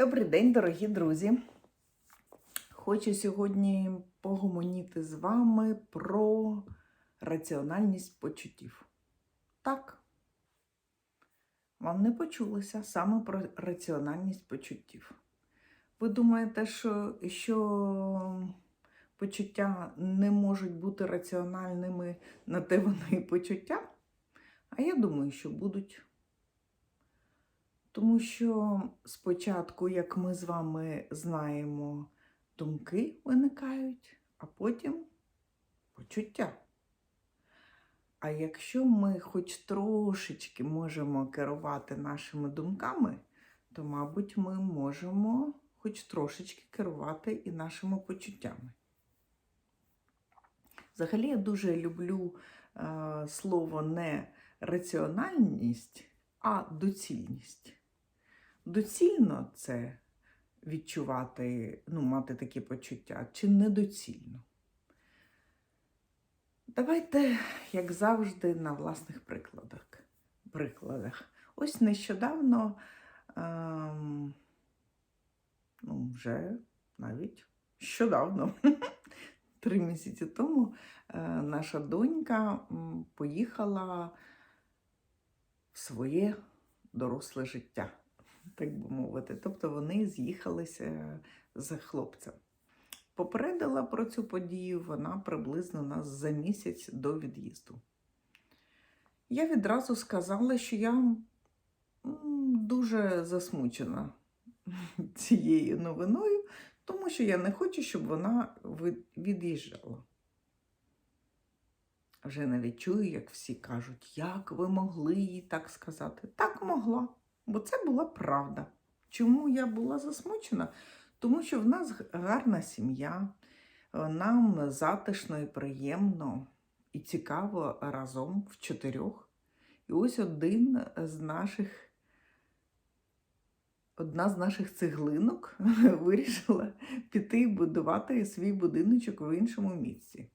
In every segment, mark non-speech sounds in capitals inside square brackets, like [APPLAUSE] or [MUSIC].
Добрий день, дорогі друзі. Хочу сьогодні погомоніти з вами про раціональність почуттів. Так, вам не почулося саме про раціональність почуттів. Ви думаєте, що, що почуття не можуть бути раціональними на те вони почуття? А я думаю, що будуть. Тому що спочатку, як ми з вами знаємо, думки виникають, а потім почуття. А якщо ми хоч трошечки можемо керувати нашими думками, то, мабуть, ми можемо хоч трошечки керувати і нашими почуттями. Взагалі, я дуже люблю е, слово не раціональність, а доцільність. Доцільно це відчувати, ну, мати такі почуття, чи недоцільно? Давайте, як завжди, на власних прикладах. прикладах. Ось нещодавно, ем, ну, вже навіть щодавно, [LAUGHS] три місяці тому, е, наша донька поїхала в своє доросле життя, так би мовити. Тобто вони з'їхалися з хлопцем. Попередила про цю подію вона приблизно нас за місяць до від'їзду. Я відразу сказала, що я дуже засмучена [LAUGHS] цією новиною, тому що я не хочу, щоб вона від'їжджала. Вже навіть чую, як всі кажуть, як ви могли їй так сказати? Так могла, бо це була правда. Чому я була засмучена? Тому що в нас гарна сім'я, е, нам затишно і приємно і цікаво разом в чотирьох. І ось один з наших, одна з наших цеглинок [LAUGHS] вирішила піти і будувати свій будиночок в іншому місці.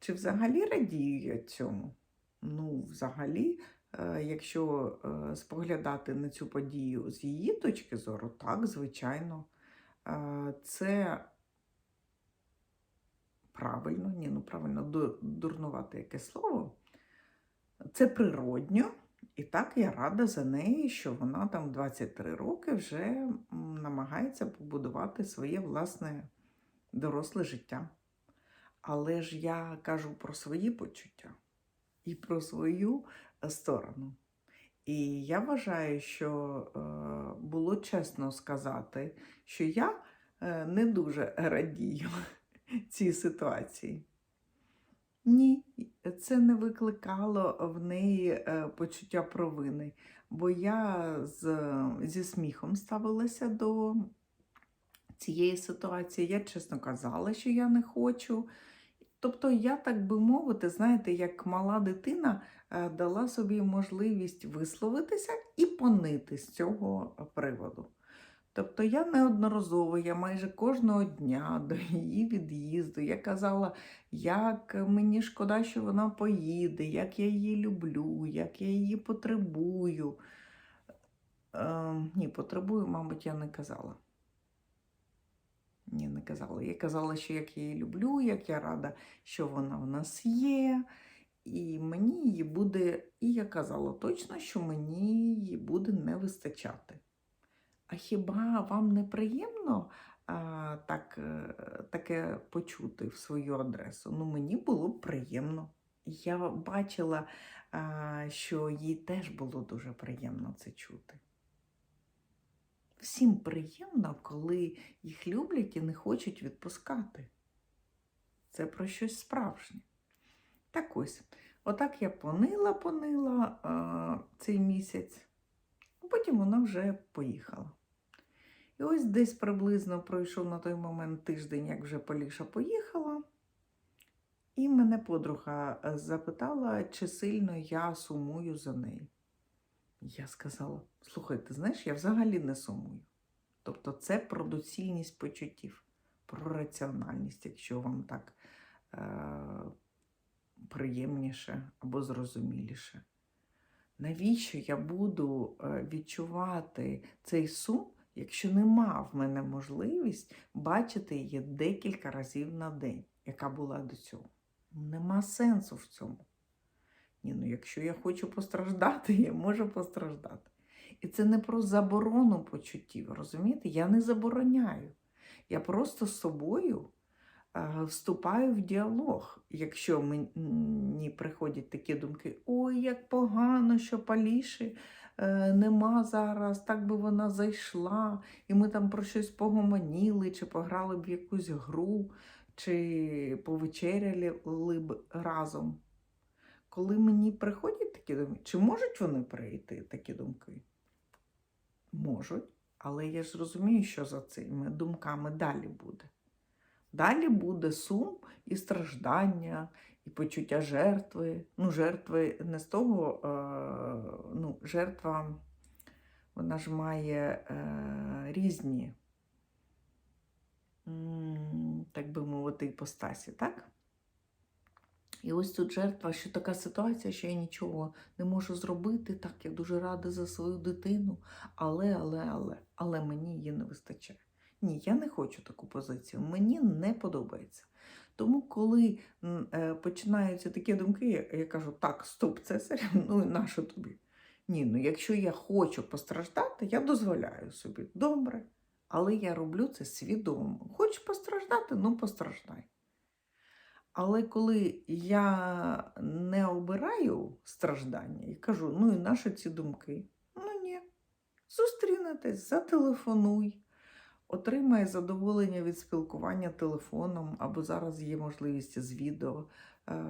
Чи взагалі радію я цьому? Ну, взагалі, якщо е, споглядати на цю подію з її точки зору, так, звичайно, Е, це правильно, ні, ну правильно, ду- дурнувате яке слово. Це природньо, і так я рада за неї, що вона там 23 роки вже намагається побудувати своє власне доросле життя. Але ж я кажу про свої почуття і про свою е, сторону. І я вважаю, що е, було чесно сказати, що я е, не дуже радію [LAUGHS] цій ситуації. Ні, це не викликало в неї е, почуття провини, бо я з, зі сміхом ставилася до цієї ситуації. Я чесно казала, що я не хочу. Тобто, я, так би мовити, знаєте, як мала дитина дала собі можливість висловитися і понити з цього приводу. Тобто я неодноразово, я майже кожного дня [LAUGHS] до її від'їзду, я казала, як мені шкода, що вона поїде, як я її люблю, як я її потребую. Е, ні, потребую, мабуть, я не казала. Ні, не казала. Я казала, що як я її люблю, як я рада, що вона в нас є. І мені її буде, і я казала точно, що мені її буде не вистачати. А хіба вам не приємно а, так, е, таке почути в свою адресу? Ну, мені було б приємно. Я бачила, а, що їй теж було дуже приємно це чути. Всім приємно, коли їх люблять і не хочуть відпускати. Це про щось справжнє. Так ось, отак я понила, понила а, цей місяць, а потім вона вже поїхала. І ось десь приблизно пройшов на той момент тиждень, як вже Поліша поїхала. І мене подруга е, запитала, чи сильно я сумую за нею. Я сказала: слухай, ти знаєш, я взагалі не сумую. Тобто це про доцільність почуттів, про раціональність, якщо вам так е- приємніше або зрозуміліше. Навіщо я буду е, відчувати цей сум, якщо нема в мене можливість бачити її декілька разів на день, яка була до цього. Нема сенсу в цьому. Ні, ну якщо я хочу постраждати, я можу постраждати. І це не про заборону почуттів, розумієте? Я не забороняю. Я просто з собою вступаю в діалог. Якщо мені приходять такі думки, ой, як погано, що Паліші е, нема зараз, так би вона зайшла, і ми там про щось погомоніли, чи пограли б в якусь гру, чи повечеряли б разом. Коли мені приходять такі думки, чи можуть вони прийти, такі думки? Можуть, але я ж розумію, що за цими думками далі буде. Далі буде сум і страждання, і почуття жертви. Ну, жертви не з того, е, ну, жертва, вона ж має е, різні, так би мовити, іпостасі, так? І ось тут жертва, що така ситуація, що я нічого не можу зробити, так я дуже рада за свою дитину, але, але, але, але мені її не вистачає. Ні, я не хочу таку позицію, мені не подобається. Тому, коли е, починаються такі думки, я, кажу, так, стоп, це [LAUGHS] ну і нащо тобі? Ні, ну якщо я хочу постраждати, я дозволяю собі. Добре. Але я роблю це свідомо. Хочеш постраждати, ну постраждай. Але коли я не обираю страждання і кажу, ну і наші ці думки, ну ні, зустрінетесь, зателефонуй, отримай задоволення від спілкування телефоном, або зараз є можливість з відео. Е,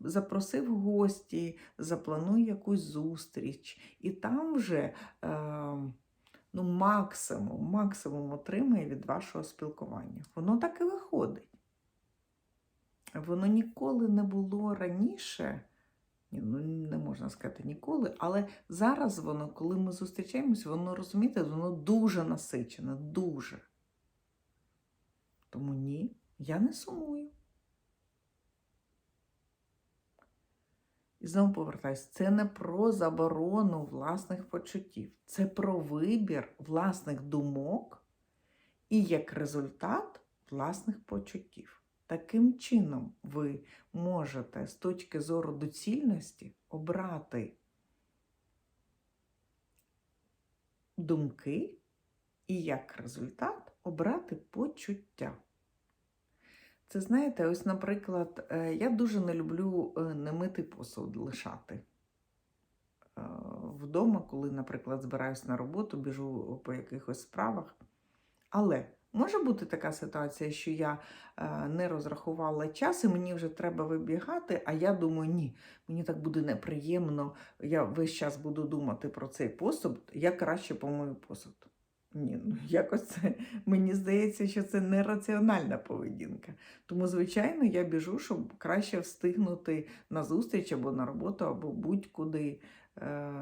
Запроси в гості, заплануй якусь зустріч, і там вже е, ну, максимум, максимум отримає від вашого спілкування. Воно так і виходить. Воно ніколи не було раніше, ні, ну не можна сказати ніколи, але зараз воно, коли ми зустрічаємось, воно розумієте, воно дуже насичене, дуже. Тому ні, я не сумую. І знову повертаюсь, це не про заборону власних почуттів, це про вибір власних думок і як результат власних почуттів. Таким чином, ви можете з точки зору доцільності обрати думки і як результат обрати почуття. Це знаєте, ось, наприклад, е, я дуже не люблю е, немитий посуд лишати. Е, Вдома, коли, наприклад, збираюсь на роботу, біжу по якихось справах. Але Може бути така ситуація, що я е, не розрахувала час, і мені вже треба вибігати, а я думаю, ні, мені так буде неприємно, я весь час буду думати про цей посуд, я краще помию посуд. Ні, ну [LAUGHS] якось це мені здається, що це нераціональна поведінка. Тому, звичайно, я біжу, щоб краще встигнути на зустріч або на роботу, або будь-куди, е,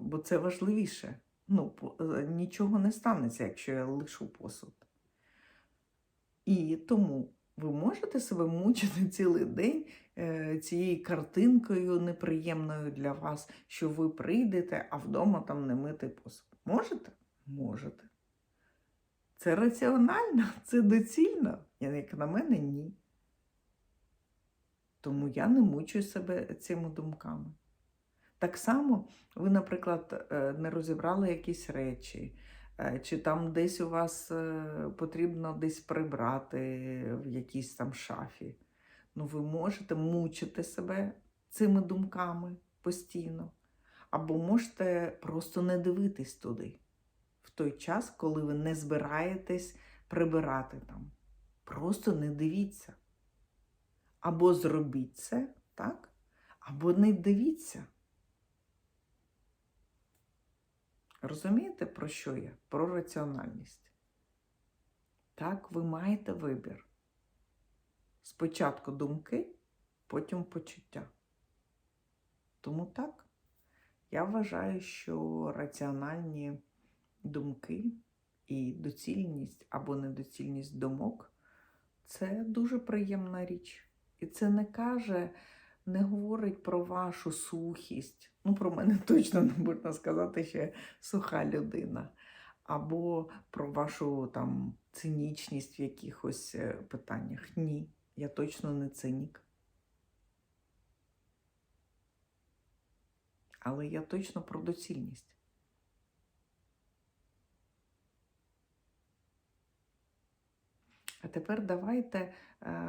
бо це важливіше. Ну, е, Нічого не станеться, якщо я лишу посуд. І тому ви можете себе мучити [LAUGHS] цілий день е, цією картинкою неприємною для вас, що ви прийдете, а вдома там не мити посуд. Можете? Можете. Це раціонально, [LAUGHS] це доцільно, як на мене, ні. Тому я не мучую себе цими думками. Так само ви, наприклад, е, не розібрали якісь речі, чи там десь у вас е, потрібно десь прибрати в якійсь там шафі. Ну, ви можете мучити себе цими думками постійно. Або можете просто не дивитись туди, в той час, коли ви не збираєтесь прибирати там. Просто не дивіться. Або зробіть це, так? Або не дивіться. Розумієте, про що я? Про раціональність. Так, ви маєте вибір. Спочатку думки, потім почуття. Тому так, я вважаю, що раціональні думки і доцільність або недоцільність думок це дуже приємна річ. І це не каже не говорить про вашу сухість. Ну, про мене [LAUGHS] точно не можна сказати, що я суха людина. або про вашу там цинічність в якихось е, питаннях. Ні, я точно не цинік. Але я точно про доцільність. А тепер давайте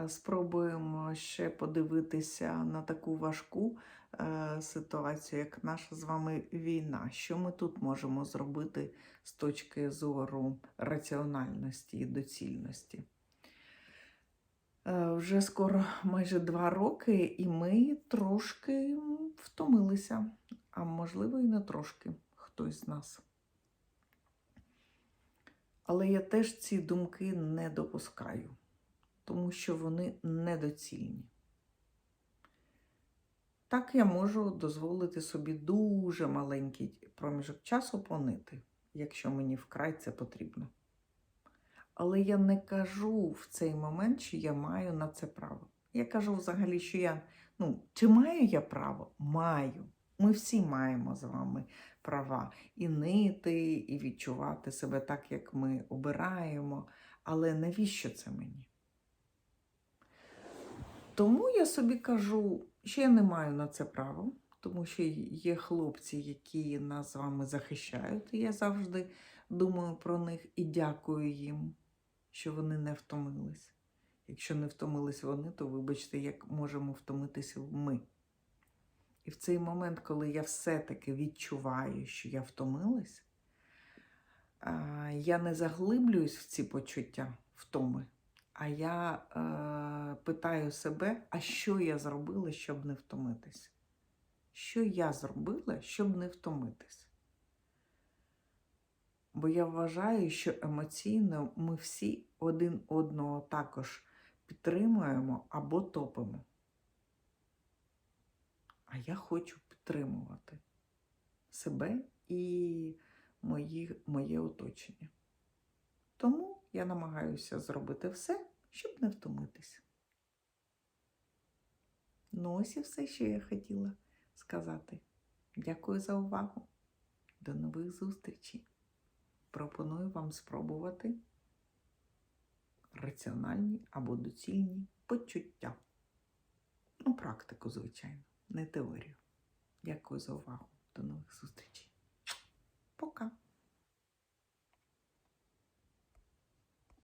спробуємо ще подивитися на таку важку е, ситуацію, як наша з вами війна. Що ми тут можемо зробити з точки зору раціональності і доцільності? Е, Вже скоро майже два роки, і ми трошки втомилися, а можливо, і не трошки хтось з нас. Але я теж ці думки не допускаю, тому що вони недоцільні. Так я можу дозволити собі дуже маленький проміжок часу понити, якщо мені вкрай це потрібно. Але я не кажу в цей момент, що я маю на це право. Я кажу взагалі, що я, ну, чи маю я право? Маю. Ми всі маємо з вами права і нити, і відчувати себе так, як ми обираємо. Але навіщо це мені? Тому я собі кажу, що я не маю на це право, тому що є хлопці, які нас з вами захищають, і я завжди думаю про них і дякую їм, що вони не втомились. Якщо не втомились вони, то вибачте, як можемо втомитися ми. І в цей момент, коли я все-таки відчуваю, що я втомилась, я не заглиблююсь в ці почуття втоми, а я е, питаю себе, а що я зробила, щоб не втомитись? Що я зробила, щоб не втомитись? Бо я вважаю, що емоційно ми всі один одного також підтримуємо або топимо. А я хочу підтримувати себе і мої, моє оточення. Тому я намагаюся зробити все, щоб не втомитися. Ну, ось і все, що я хотіла сказати. Дякую за увагу. До нових зустрічей. Пропоную вам спробувати раціональні або доцільні почуття. Ну, практику, звичайно, не теорію. Дякую за увагу. До нових зустрічей. Пока!